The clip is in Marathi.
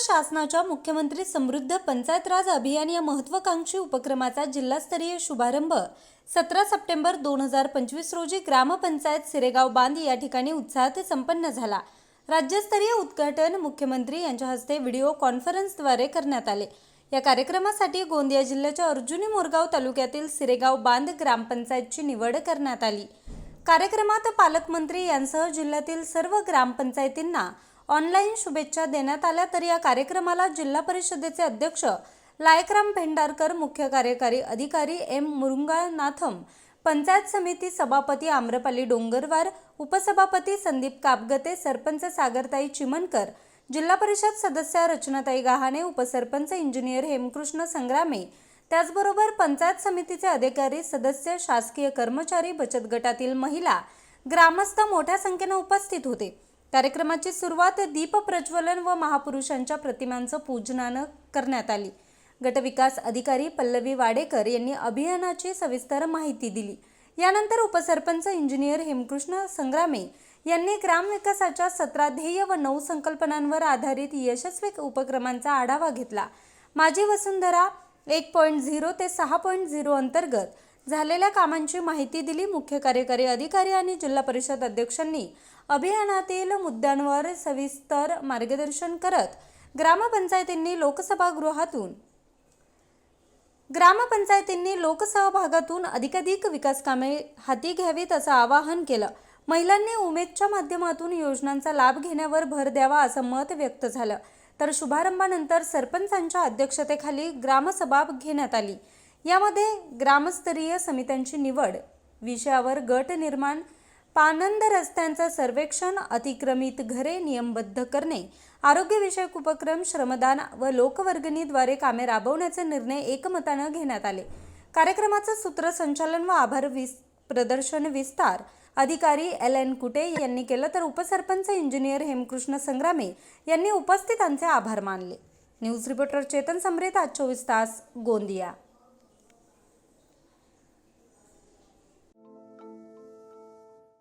शासनाच्या मुख्यमंत्री समृद्ध पंचायत राज अभियान या महत्वाकांक्षी उपक्रमाचा जिल्हास्तरीय शुभारंभ सतरा सप्टेंबर दोन हजार पंचवीस रोजी ग्रामपंचायत सिरेगाव बांध या ठिकाणी उत्साहात संपन्न झाला. राज्यस्तरीय उद्घाटन मुख्यमंत्री यांच्या हस्ते व्हिडिओ कॉन्फरन्सद्वारे करण्यात आले. या कार्यक्रमासाठी गोंदिया जिल्ह्याच्या अर्जुनी मोरगाव तालुक्यातील सिरेगाव बांध ग्रामपंचायतची निवड करण्यात आली. कार्यक्रमात पालकमंत्री यांसह जिल्ह्यातील सर्व ग्रामपंचायतींना ऑनलाईन शुभेच्छा देण्यात आल्या तर या कार्यक्रमाला जिल्हा परिषदेचे अध्यक्ष लायकराम भेंडारकर मुख्य कार्यकारी अधिकारी एम मुरुंगानाथम पंचायत समिती सभापती आम्रपाली डोंगरवार उपसभापती संदीप कापगते सरपंच सागरताई चिमनकर जिल्हा परिषद सदस्या रचनाताई गहाणे उपसरपंच इंजिनियर हेमकृष्ण संग्रामे त्याचबरोबर पंचायत समितीचे अधिकारी सदस्य शासकीय कर्मचारी बचत गटातील महिला ग्रामस्थ मोठ्या संख्येनं उपस्थित होते. कार्यक्रमाची सुरुवात दीप प्रज्वलन व महापुरुषांच्या प्रतिमांचं पूजनानं करण्यात आली. गटविकास अधिकारी पल्लवी वाडेकर यांनी अभियानाची सविस्तर माहिती दिली. यानंतर उपसरपंच इंजिनियर हेमकृष्ण संग्रामे यांनी ग्रामविकासाच्या सतरा ध्येय व नऊ संकल्पनांवर आधारित यशस्वी उपक्रमांचा आढावा घेतला. माझी वसुंधरा एक पॉईंट झिरो ते सहा पॉईंट झिरो अंतर्गत झालेल्या कामांची माहिती दिली. मुख्य कार्यकारी अधिकारी आणि जिल्हा परिषद अध्यक्षांनी अभियानातील मुद्द्यांवर सविस्तर मार्गदर्शन करत ग्रामपंचायतींनी लोकसभागृहातून ग्रामपंचायतींनी लोकसहभागातून अधिकाधिक विकास कामे हाती घ्यावीत असं आवाहन केलं. महिलांनी उमेदच्या माध्यमातून योजनांचा लाभ घेण्यावर भर द्यावा असं मत व्यक्त झालं. तर शुभारंभानंतर सरपंचांच्या अध्यक्षतेखाली ग्रामसभा घेण्यात आली. यामध्ये ग्रामस्तरीय समित्यांची निवड विषयावर गट निर्माण पानंद रस्त्यांचं सर्वेक्षण अतिक्रमित घरे नियमबद्ध करणे आरोग्यविषयक उपक्रम श्रमदान व लोकवर्गणीद्वारे कामे राबवण्याचे निर्णय एकमतानं घेण्यात आले. कार्यक्रमाचं सूत्रसंचालन व आभार विस प्रदर्शन विस्तार अधिकारी एल एन कुटे यांनी केलं तर उपसरपंच इंजिनियर हेमकृष्ण संग्रामे यांनी उपस्थितांचे आभार मानले. न्यूज रिपोर्टर चेतन समरेत आज चोवीस तास गोंदिया.